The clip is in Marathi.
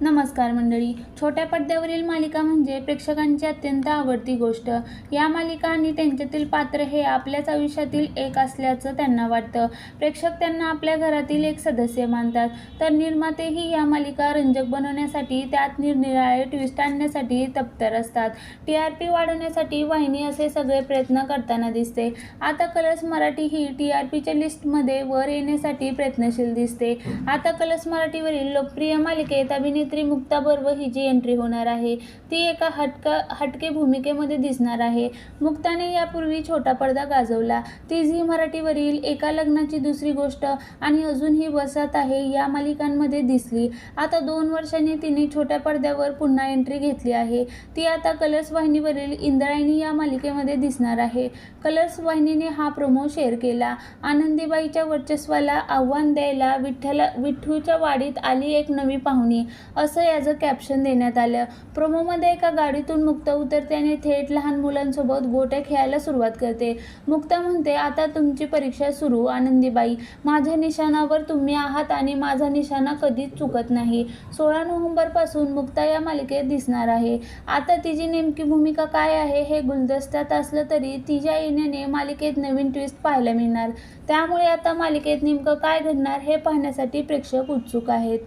नमस्कार मंडळी. छोट्या पडद्यावरील मालिका म्हणजे प्रेक्षकांची अत्यंत आवडती गोष्ट. या मालिका आणि त्यांच्यातील पात्र हे आपल्याच आयुष्यातील एक असल्याचं त्यांना वाटतं. प्रेक्षक त्यांना आपल्या घरातील एक सदस्य मानतात. तर निर्मातेही या मालिका रंजक बनवण्यासाठी त्यात निरनिराळे ट्विस्ट आणण्यासाठी तप्तर असतात. टी आर पी वाढवण्यासाठी वाहिनी असे सगळे प्रयत्न करताना दिसते. आता कलर्स मराठी ही टी आर पीच्या लिस्टमध्ये वर येण्यासाठी प्रयत्नशील दिसते. आता कलर्स मराठीवरील लोकप्रिय मालिकेत अभिनेत्री मुक्ता बर्व जी एंट्री होणार आहे ती एका हटका हटके भूमिकेमध्ये दिसणार आहे. मुक्ताने यापूर्वी छोटा पडदा गाजवला. ती झी मराठीवरील एका लग्नाची दुसरी गोष्ट आणि अजूनही वसात आहे या मालिकांमध्ये दिसली. आता दोन वर्षांनी तिने छोट्या पडद्यावर पुन्हा एंट्री घेतली आहे. ती आता कलर्स वाहिनीवरील इंद्रायणी या मालिकेमध्ये दिसणार आहे. कलर्स वाहिनीने हा प्रोमो शेअर केला. आनंदीबाईच्या वर्चस्वाला आव्हान द्यायला विठ्ठला विठ्ठूच्या वाडीत आली एक नवी पाहुणी. असं याचं कॅप्शन देण्यात आलं. प्रोमोमध्ये एका गाडीतून मुक्ता उतरते आणि थेट लहान मुलांसोबत गोट्या खेळायला सुरुवात करते. मुक्ता म्हणते आता तुमची परीक्षा सुरू आनंदीबाई. माझ्या निशाणावर तुम्ही आहात आणि माझा निशाणा कधीच चुकत नाही. सोळा नोव्हेंबरपासून मुक्ता या मालिकेत दिसणार आहे. आता तिची नेमकी भूमिका काय आहे हे गुलदस्त्यात असलं तरी तिच्या येण्याने मालिकेत नवीन ट्विस्ट पाहायला मिळणार. त्यामुळे आता मालिकेत नेमकं काय घडणार हे पाहण्यासाठी प्रेक्षक उत्सुक आहेत.